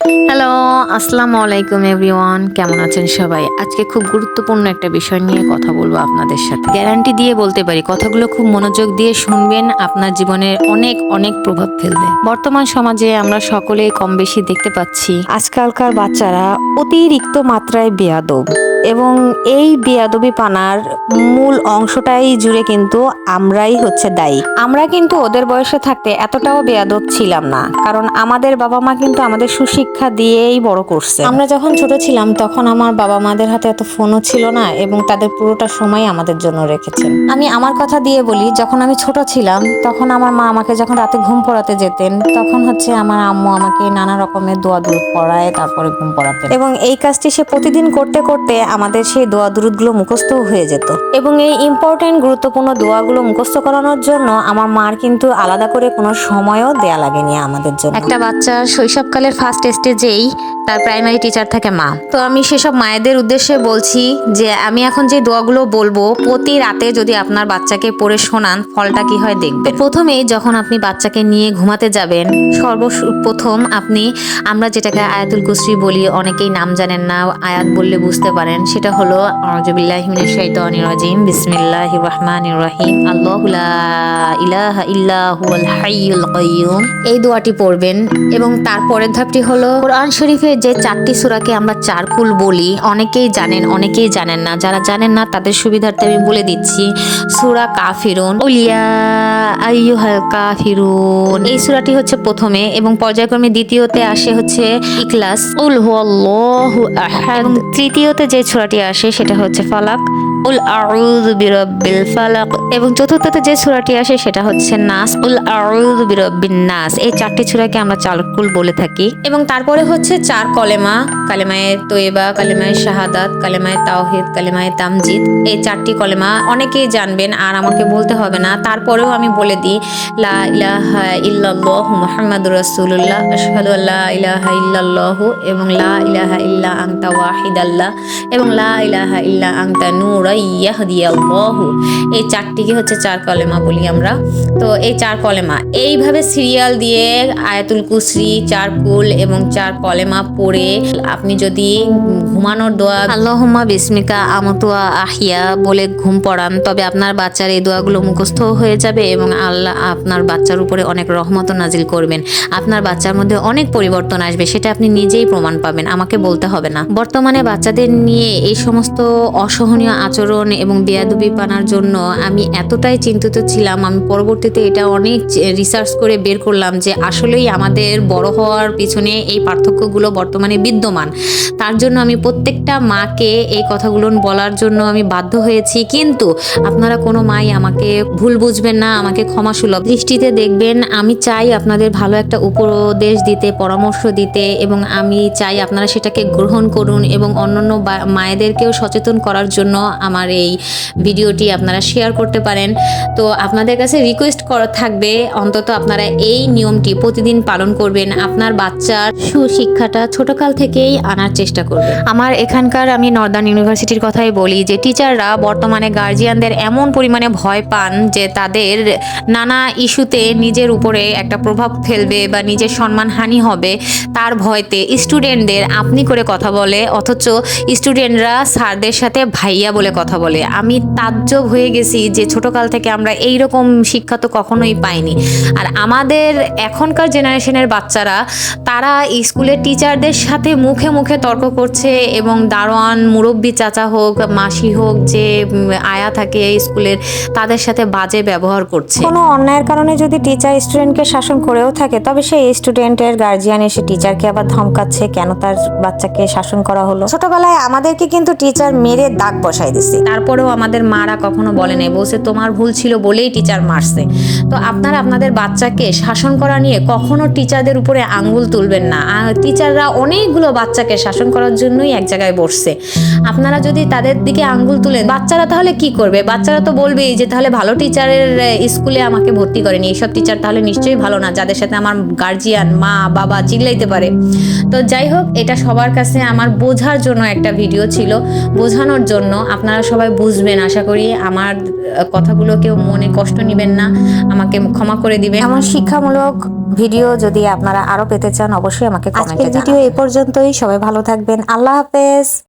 Hello আসসালামু আলাইকুম everyone কেমন আছেন সবাই? আজকে খুব গুরুত্বপূর্ণ একটা বিষয় নিয়ে কথা বলব আপনাদের সাথে। গ্যারান্টি দিয়ে বলতে পারি, কথাগুলো খুব মনোযোগ দিয়ে শুনবেন, আপনার জীবনে অনেক অনেক প্রভাব ফেলবে। বর্তমান সমাজে আমরা সকলেই কম বেশি দেখতে পাচ্ছি, আজকালকার বাচ্চারা অতিরিক্ত মাত্রায় বেয়াদব। এবং এই বেয়াদবি পানার মূল অংশটাই জুড়ে কিন্তু আমরাই হচ্ছে দায়ী। আমরা কিন্তু ওদের বয়সে থাকতে এতটাও বেয়াদব ছিলাম না, কারণ আমাদের বাবা মা কিন্তু আমাদের সুশিক্ষা দিয়েই বড় করছে। আমরা যখন ছোট ছিলাম তখন আমার বাবা মাদের হাতে এত ফোনও ছিল না এবং তাদের পুরোটা সময় আমাদের জন্য রেখেছেন। আমি আমার কথা দিয়ে বলি, যখন আমি ছোট ছিলাম তখন আমার মা আমাকে যখন রাতে ঘুম পড়াতে যেতেন, তখন হচ্ছে আমার আম্মু আমাকে নানা রকমের দোয়া দুরুদ পড়ায়, তারপরে ঘুম পড়াতেন। এবং এই কাজটি সে প্রতিদিন করতে করতে আমাদের সেই দোয়া দুরুদগুলো মুখস্থ হয়ে যেত। এবং এই ইম্পর্টেন্ট গুরুত্বপূর্ণ দোয়াগুলো মুখস্থ করানোর জন্য আমার মার কিন্তু আলাদা করে কোনো সময়ও দেয়া লাগেনি আমাদের জন্য। একটা বাচ্চার শৈশবকালের ফার্স্ট স্টেজেই তার প্রাইমারি টিচার থাকে মা। তো আমি সেসব মায়েদের উদ্দেশ্যে বলছি যে আমি এখন যে দোয়াগুলো বলব, প্রতি রাতে যদি আপনার বাচ্চাকে পড়ে শোনান, ফলটা কি হয় দেখবেন। প্রথমেই যখন আপনি বাচ্চাকে নিয়ে ঘুমাতে যাবেন, সর্বপ্রথম আপনি আমরা যেটাকে আয়াতুল কুসরি বলি, অনেকেই নাম জানেন না, আয়াত বললে বুঝতে পারেন। সেটা হলো আউযুবিল্লাহি মিনাশ শাইতানির রাজিম। বিসমিল্লাহির রহমানির রহিম। আল্লাহু লা ইলাহা ইল্লা হুয়াল হাইয়ুল কাইয়ুম। এই দোয়াটি পড়বেন এবং তারপরের ধাপটি হলো, কোরআন শরীফের যে চারটি সূরাকে আমরা চারকুল বলি, অনেকেই জানেন অনেকেই জানেন না। যারা জানেন না, তাদের সুবিধার্থে আমি বলে দিচ্ছি, সূরা কাফিরুন। উলিয়া আইয়ুহাল কাফিরুন। এই সূরাটি হচ্ছে প্রথমে এবং পর্যায়ক্রমে দ্বিতীয়তে আসে হচ্ছে ইখলাস। উল হুয়াল্লাহু আহাদ। তৃতীয়তে যে সূরাটি আসে সেটা হচ্ছে ফালাক। উল আউযু বিরাব্বিল ফালাক। এবং চতুর্থতে যে সূরাটি আসে সেটা হচ্ছে নাস। উল আউযু বিরাব্বিন নাস। এই চারটি সূরাকে আমরা চারকুল বলে থাকি। এবং তারপরে হচ্ছে চার কলেমা। কালেমায়ে তৈবা কালেমায়ে শাহাদাত, কালেমায়ে তাওহিদ, কালেমায়ে তামজিদ। এই চারটি কলেমা অনেকেই জানবেন, আর আমাকে বলতে হবে না। তারপরেও আমি বলে দিই, লা ইলাহা ইল্লাল্লাহ মুহাম্মাদুর রাসূলুল্লাহ। আশহাদু আল্লা ইলাহা ইল্লাল্লাহ এবং লা ইলাহা ইল্লা আনতা ওয়াহিদাল্লাহ। এবং লা ইলাহা ইল্লা আনতা নূরা ইয়াহদিয়াল্লাহু এই চারটিকে হচ্ছে চার কলেমা বলি আমরা। তো এই চার কলেমা, এইভাবে সিরিয়াল দিয়ে আয়াতুল কুসরি, চার কুল এবং চার কলেমা পড়ে আপনি যদি ঘুমানোর দোয়া আল্লাহুম্মা বিসমিকা আমতুয়া আহিয়া বলে ঘুম পড়ান, তবে আপনার বাচ্চার এই দোয়াগুলো মুখস্থ হয়ে যাবে এবং আল্লাহ আপনার বাচ্চার উপরে অনেক রহমত নাজিল করবেন। আপনার বাচ্চার মধ্যে অনেক পরিবর্তন আসবে, সেটা আপনি নিজেই প্রমাণ পাবেন, আমাকে বলতে হবে না। বর্তমানে বাচ্চাদের নিয়ে এই সমস্ত অসহনীয় আচরণ এবং বেয়াদুবি পানার জন্য আমি এতটাই চিন্তিত ছিলাম। আমি পরবর্তীতে এটা অনেক রিসার্চ করে বের করলাম যে আসলেই আমাদের বড় হওয়ার পিছনে এই পার্থক্যগুলো বর্তমানে বিদ্যমান। তার জন্য আমি প্রত্যেকটা মাকে এই কথাগুলো বলার জন্য আমি বাধ্য হয়েছি। কিন্তু আপনারা কোনো মাই আমাকে ভুল বুঝবেন না, আমাকে ক্ষমা সুলভ দৃষ্টিতে দেখবেন। আমি চাই আপনাদের ভালো একটা উপদেশ দিতে, পরামর্শ দিতে এবং আমি চাই আপনারা সেটাকে গ্রহণ করুন এবং অন্যান্য মায়েদেরকেও সচেতন করার জন্য আমার এই ভিডিওটি আপনারা শেয়ার করতে পারেন। তো আপনাদের কাছে রিকোয়েস্ট করা থাকবে, অন্তত আপনারা এই নিয়মটি প্রতিদিন পালন করবেন। আপনার বাচ্চার সুশিক্ষাটা ছোটকাল থেকেই আনার চেষ্টা করবেন। আমার এখানকার আমি নর্দার্ন ইউনিভার্সিটির কথাই বলি যে টিচাররা বর্তমানে গার্জিয়ানদের এমন পরিমাণে ভয় পান যে, তাদের নানা ইস্যুতে নিজের উপরে একটা প্রভাব ফেলবে বা নিজের সম্মানহানি হবে। তার ভয়তে স্টুডেন্টদের আপনি করে কথা বলে, অথচ স্টুডেন্টরা স্যারদের সাথে ভাইয়া বলে কথা বলে। আমি তাজ্জব হয়ে গেছি যে ছোটকাল থেকে আমরা এই রকম শিক্ষা তো কখনোই পাইনি। আর আমাদের এখনকার জেনারেশনের বাচ্চারা, তারা স্কুলের টিচারদের সাথে মুখে মুখে তর্ক করছে এবং দারোয়ান, মুরব্বী চাচা হোক, মাসি হোক, যে আয়া থাকে স্কুলের, তাদের সাথে বাজে ব্যবহার করছে। কোনো অন্যায়ের কারণে যদি টিচার স্টুডেন্টকে শাসন করেও থাকে, তবে সেই স্টুডেন্টের গার্জিয়ান এসে টিচারকে আবার ধমকাচ্ছে, কেন তার বাচ্চাকে শাসন করা হলো? ছোটবেলায় আমাদেরকে কিন্তু টিচার মেরে দাগ বসাই দিছে তারপরেও আমাদের মারা কখনো বলে নাই। বলছে, তোমার ভুল ছিল বলেই টিচার মারছে। তো আপনারা আপনাদের বাচ্চাকে শাসন করা নিয়ে কখনো টিচারদের উপরে আঙ্গুল তুলবেন না। টিচাররা অনেকগুলো বাচ্চাকে শাসন করার জন্যই এক জায়গায় বসছে। আপনারা যদি তাদের দিকে আঙ্গুল তুলেন, বাচ্চারা তাহলে কি করবে? বাচ্চারা তো বলবেই যে, তাহলে ভালো টিচারের স্কুলে আমাকে ভর্তি করেনি এইসব টিচার তাহলে নিশ্চয়ই ভালো না। যাদের সাথে আমার গার্জিয়ান মা, বাবা চিল্লাইতে পারে। তো যাই হোক, এটা সবার কাছে আমার বোঝার জন্য একটা ভিডিও ছিল। বোঝানোর জন্য আপনারা সবাই বুঝবেন আশা করি আমার কথাগুলো কেউ মনে কষ্ট নেবেন না আমাকে ক্ষমা করে দিবেন। আমার শিক্ষামূলক ভিডিও যদি আপনারা আরও পেতে চান অবশ্যই আমাকে কমেন্টে ভিডিও এ পর্যন্তই সবাই ভালো থাকবেন আল্লাহ হাফেজ।